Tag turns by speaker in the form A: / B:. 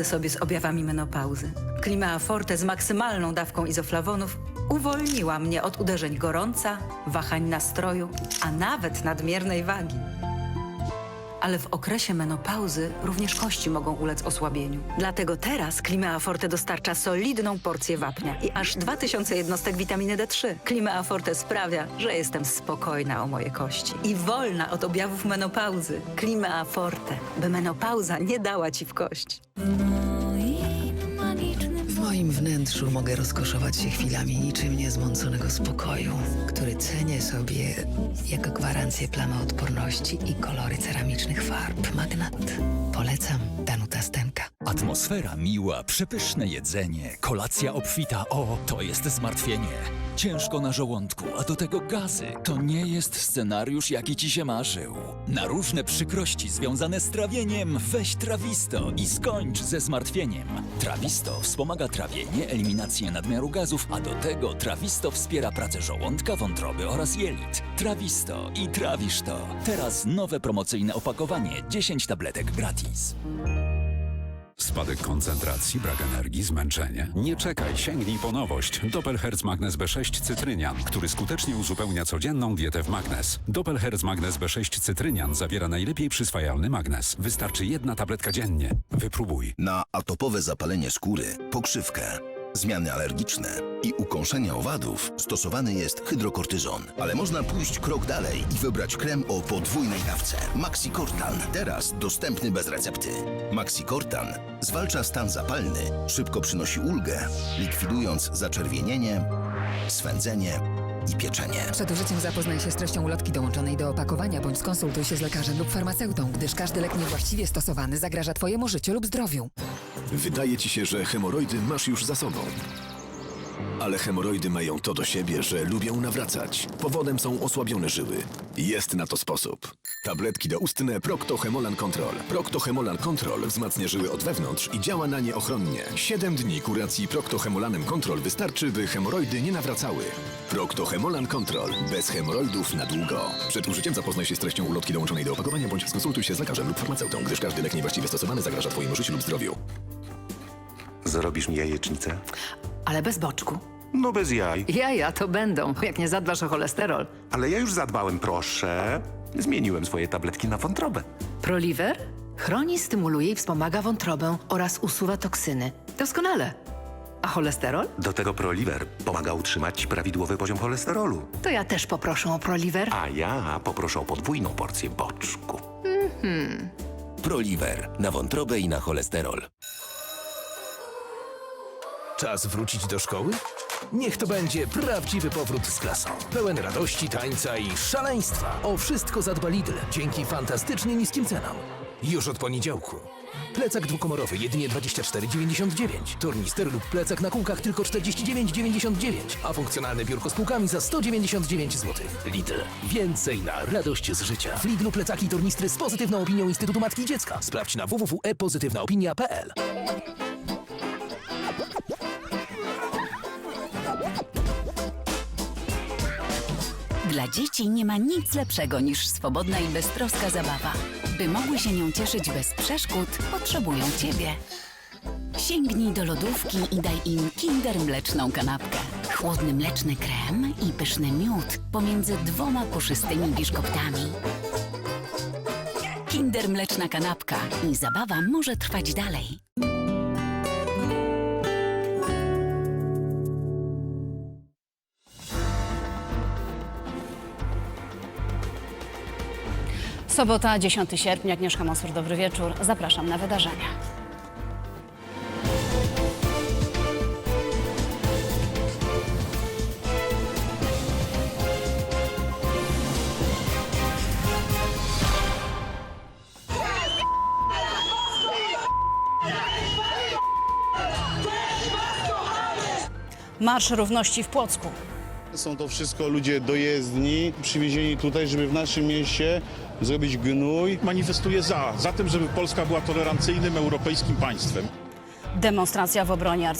A: radzę sobie z objawami menopauzy. Klimea Forte z maksymalną dawką izoflawonów uwolniła mnie od uderzeń gorąca, wahań nastroju, a nawet nadmiernej wagi. Ale w okresie menopauzy również kości mogą ulec osłabieniu. Dlatego teraz Klimea Forte dostarcza solidną porcję wapnia i aż 2000 jednostek witaminy D3. Klimea Forte sprawia, że jestem spokojna o moje kości i wolna od objawów menopauzy. Klimea Forte, by menopauza nie dała ci w kość.
B: Moim wnętrzu mogę rozkoszować się chwilami niczym niezmąconego spokoju, który cenię sobie jako gwarancję plamoodporności i kolory ceramicznych farb. Magnat. Polecam Danuta Stenka.
C: Atmosfera miła, przepyszne jedzenie, kolacja obfita. O, to jest zmartwienie. Ciężko na żołądku, a do tego gazy. To nie jest scenariusz, jaki ci się marzył. Na różne przykrości związane z trawieniem weź Trawisto i skończ ze zmartwieniem. Trawisto wspomaga trawienie, eliminację nadmiaru gazów, a do tego Trawisto wspiera pracę żołądka, wątroby oraz jelit. Trawisto i trawisz to. Teraz nowe promocyjne opakowanie 10 tabletek gratis.
D: Spadek koncentracji, brak energii, zmęczenie? Nie czekaj, sięgnij po nowość. Doppelherz Magnes B6 Cytrynian, który skutecznie uzupełnia codzienną dietę w magnes. Doppelherz Magnes B6 Cytrynian zawiera najlepiej przyswajalny magnes. Wystarczy jedna tabletka dziennie. Wypróbuj.
E: na atopowe zapalenie skóry, pokrzywkę, zmiany alergiczne i ukąszenia owadów stosowany jest hydrokortyzon. Ale można pójść krok dalej i wybrać krem o podwójnej dawce. Maxicortan, teraz dostępny bez recepty. Maxicortan zwalcza stan zapalny, szybko przynosi ulgę, likwidując zaczerwienienie, swędzenie i pieczenie.
F: Przed użyciem zapoznaj się z treścią ulotki dołączonej do opakowania bądź skonsultuj się z lekarzem lub farmaceutą, gdyż każdy lek niewłaściwie stosowany zagraża Twojemu życiu lub zdrowiu.
G: Wydaje ci się, że hemoroidy masz już za sobą. Ale hemoroidy mają to do siebie, że lubią nawracać. Powodem są osłabione żyły. Jest na to sposób. Tabletki doustne Procto-Hemolan Control. Procto-Hemolan Control wzmacnia żyły od wewnątrz i działa na nie ochronnie. 7 dni kuracji Procto-Hemolanem Control wystarczy, by hemoroidy nie nawracały. Procto-Hemolan Control. Bez hemoroidów na długo. Przed użyciem zapoznaj się z treścią ulotki dołączonej do opakowania bądź skonsultuj się z lekarzem lub farmaceutą, gdyż każdy lek niewłaściwie stosowany zagraża Twojemu życiu lub zdrowiu.
H: Zrobisz mi jajecznicę?
I: Ale bez boczku.
H: No bez jaj.
I: Jaja to będą, jak nie zadbasz o cholesterol.
H: Ale ja już zadbałem, proszę. Zmieniłem swoje tabletki na wątrobę.
I: Proliver chroni, stymuluje i wspomaga wątrobę oraz usuwa toksyny. Doskonale. A cholesterol?
H: Do tego Proliver pomaga utrzymać prawidłowy poziom cholesterolu.
I: To ja też poproszę o Proliver.
H: A ja poproszę o podwójną porcję boczku.
J: Proliver na wątrobę i na cholesterol.
K: Czas wrócić do szkoły? Niech to będzie prawdziwy powrót z klasą. Pełen radości, tańca i szaleństwa. O wszystko zadba Lidl dzięki fantastycznie niskim cenom. Już od poniedziałku. Plecak dwukomorowy jedynie 24,99. Tornister lub plecak na kółkach tylko 49,99. A funkcjonalne biurko z półkami za 199 zł. Lidl. Więcej na radość z życia. W Lidlu plecaki i tornistry z pozytywną opinią Instytutu Matki i Dziecka. Sprawdź na www.epozytywnaopinia.pl
L: Dla dzieci nie ma nic lepszego niż swobodna i beztroska zabawa. By mogły się nią cieszyć bez przeszkód, potrzebują Ciebie. Sięgnij do lodówki i daj im Kinder Mleczną Kanapkę. Chłodny mleczny krem i pyszny miód pomiędzy dwoma puszystymi biszkoptami. Kinder Mleczna Kanapka i zabawa może trwać dalej.
M: Sobota, 10 sierpnia, Agnieszka Mosur, dobry wieczór. Zapraszam na wydarzenia. Marsz Równości w Płocku.
N: Są to wszystko ludzie dojezdni, przywiezieni tutaj, żeby w naszym mieście zrobić gnój.
O: Manifestuję za, za tym, żeby Polska była tolerancyjnym europejskim państwem.
M: Demonstracja w obronie